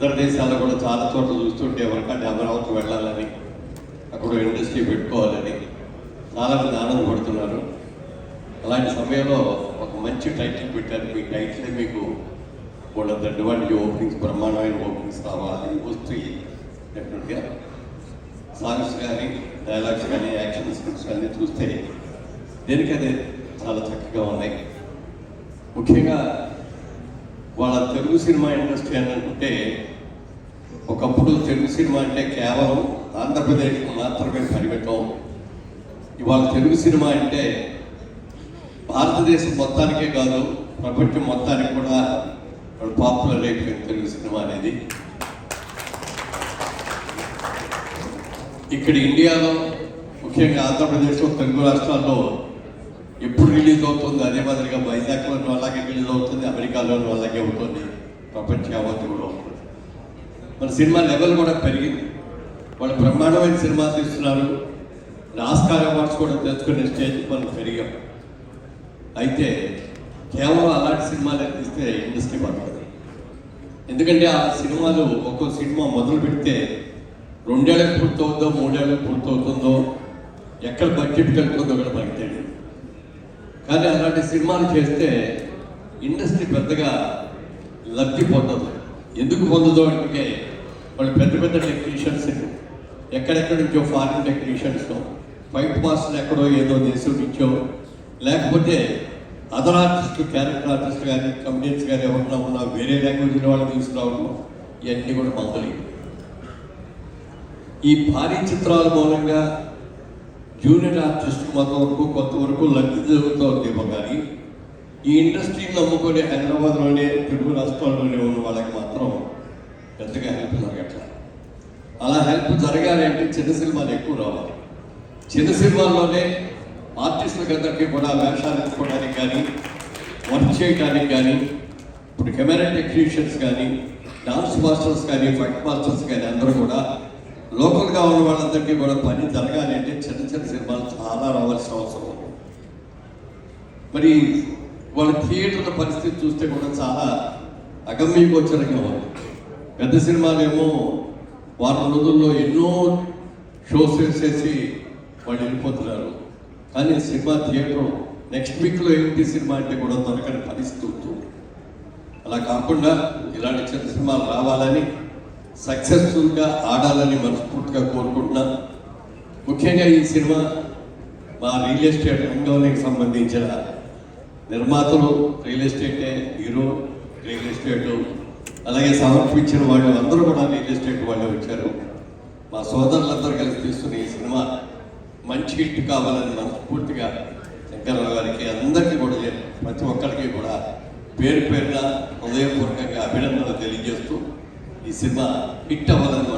ఇతర దేశాల్లో కూడా చాలా చోట్ల చూస్తుంటే ఎవరికంటే అమరావతి వెళ్ళాలని అక్కడ ఇండస్ట్రీ పెట్టుకోవాలని చాలామంది ఆనందపడుతున్నారు. అలాంటి సమయంలో ఒక మంచి టైటిల్ పెట్టారు. మీ టైటిల్ మీకు కూడా అడ్వాంటేజ్ ఓపెనింగ్స్ బ్రహ్మాండమైన ఓపెనింగ్స్ కావాలని వస్తాయి. డెఫినెట్గా సాంగ్స్ కానీ డైలాగ్స్ కానీ యాక్షన్ స్క్రిప్ట్స్ కానీ చూస్తే దేనికదే చాలా చక్కగా ఉన్నాయి. ముఖ్యంగా వాళ్ళ తెలుగు సినిమా ఇండస్ట్రీ అని అంటే ఒకప్పుడు తెలుగు సినిమా అంటే కేవలం ఆంధ్రప్రదేశ్కి మాత్రమే పరిమితం. ఇవాళ తెలుగు సినిమా అంటే భారతదేశం మొత్తానికే కాదు ప్రపంచం మొత్తానికి కూడా పాపులర్ అయిపోయింది తెలుగు సినిమా అనేది. ఇక్కడ ఇండియాలో ముఖ్యంగా ఆంధ్రప్రదేశ్లో తెలుగు రాష్ట్రాల్లో ఎప్పుడు రిలీజ్ అవుతుంది? అదే మాదిరిగా వైజాగ్లో అలాగే రిలీజ్ అవుతుంది అమెరికాలో అలాగే అవుతుంది. ప్రపంచ యావత్తు కూడా అవుతుంది. మన సినిమా లెవెల్ కూడా పెరిగింది. వాళ్ళు బ్రహ్మాండమైన సినిమా తీస్తున్నారు. ఆస్కార్ అవార్డ్స్ కూడా తెచ్చుకునే స్టేజ్ మనం పెరిగాం. అయితే కేవలం అలాంటి సినిమాలు తీస్తే ఇండస్ట్రీ పడుతుంది ఎందుకంటే ఆ సినిమాలు ఒక్కో సినిమా మొదలు పెడితే రెండేళ్ళకి పూర్తవుతుందో మూడేళ్ళకి పూర్తవుతుందో ఎక్కడ బడ్జెట్ కలుపుతుందో కూడా మనకి తెలియదు. కానీ అలాంటి సినిమాలు చేస్తే ఇండస్ట్రీ పెద్దగా లబ్ధి పొందదు. ఎందుకు పొందదు అంటే వాళ్ళు పెద్ద పెద్ద టెక్నీషియన్స్ ఎక్కడెక్కడి నుంచో ఫారిన్ టెక్నీషియన్స్ ఫైట్ మాస్టర్ ఎక్కడో ఏదో దేశం నుంచో లేకపోతే అదర్ ఆర్టిస్ట్ క్యారెక్టర్ ఆర్టిస్ట్ కానీ కంపెనీస్ కానీ ఎవరన్నా ఉన్నా వేరే లాంగ్వేజ్ వాళ్ళు తీసుకురావడం ఇవన్నీ కూడా మామూలు ఈ భారీ చిత్రాల మూలంగా జూనియర్ ఆర్టిస్ట్ కొంతవరకు కొంతవరకు లబ్ధి జరుగుతోందేమో కానీ ఈ ఇండస్ట్రీని నమ్ముకొని హైదరాబాద్లోనే తెలుగు రాష్ట్రాల్లోనే ఉన్న వాళ్ళకి మాత్రం పెద్దగా హెల్ప్ జరగట్లా అలా హెల్ప్ జరగాలి అంటే చిన్న సినిమాలు ఎక్కువ రావాలి. చిన్న సినిమాల్లోనే ఆర్టిస్టులకు అందరికీ కూడా వేషాలు ఎత్తుకోవడానికి కానీ వర్క్ చేయడానికి కానీ ఇప్పుడు కెమెరా టెక్నీషియన్స్ కానీ డాన్స్ మాస్టర్స్ కానీ ఫైట్ మాస్టర్స్ కానీ అందరూ కూడా లోకల్గా ఉన్న వాళ్ళందరికీ కూడా పని జరగాలి అంటే చిన్న చిన్న సినిమాలు చాలా రావాల్సిన అవసరం ఉంది. మరి వాళ్ళ థియేటర్ల పరిస్థితి చూస్తే కూడా చాలా అగమ్యగోచరంగా ఉంది. పెద్ద సినిమాలు ఏమో వారం రోజుల్లో ఎన్నో షోస్ వేసేసి వాళ్ళు వెళ్ళిపోతున్నారు. కానీ సినిమా థియేటర్ నెక్స్ట్ వీక్లో ఏంటి సినిమా అంటే కూడా దొరకని పరిస్థితి అలా కాకుండా ఇలాంటి చిన్న సినిమాలు రావాలని సక్సెస్ఫుల్గా ఆడాలని మనస్ఫూర్తిగా కోరుకుంటున్నా. ముఖ్యంగా ఈ సినిమా మా రియల్ ఎస్టేట్ రంగానికి సంబంధించిన నిర్మాతలు రియల్ ఎస్టేటే హీరో రియల్ ఎస్టేట్ అలాగే సమర్పించిన వాళ్ళు అందరూ కూడా రియల్ ఎస్టేట్ వాళ్ళే వచ్చారు. మా సోదరులందరూ కలిసి తీస్తున్న ఈ సినిమా మంచి హిట్ కావాలని మనస్ఫూర్తిగా శంకర్రావు గారికి అందరికీ కూడా ప్రతి ఒక్కరికి కూడా పేరు పేరున హృదయపూర్వకంగా అభినందనలు తెలియజేస్తూ ఈ సినిమా హిట్ అవ్వాలని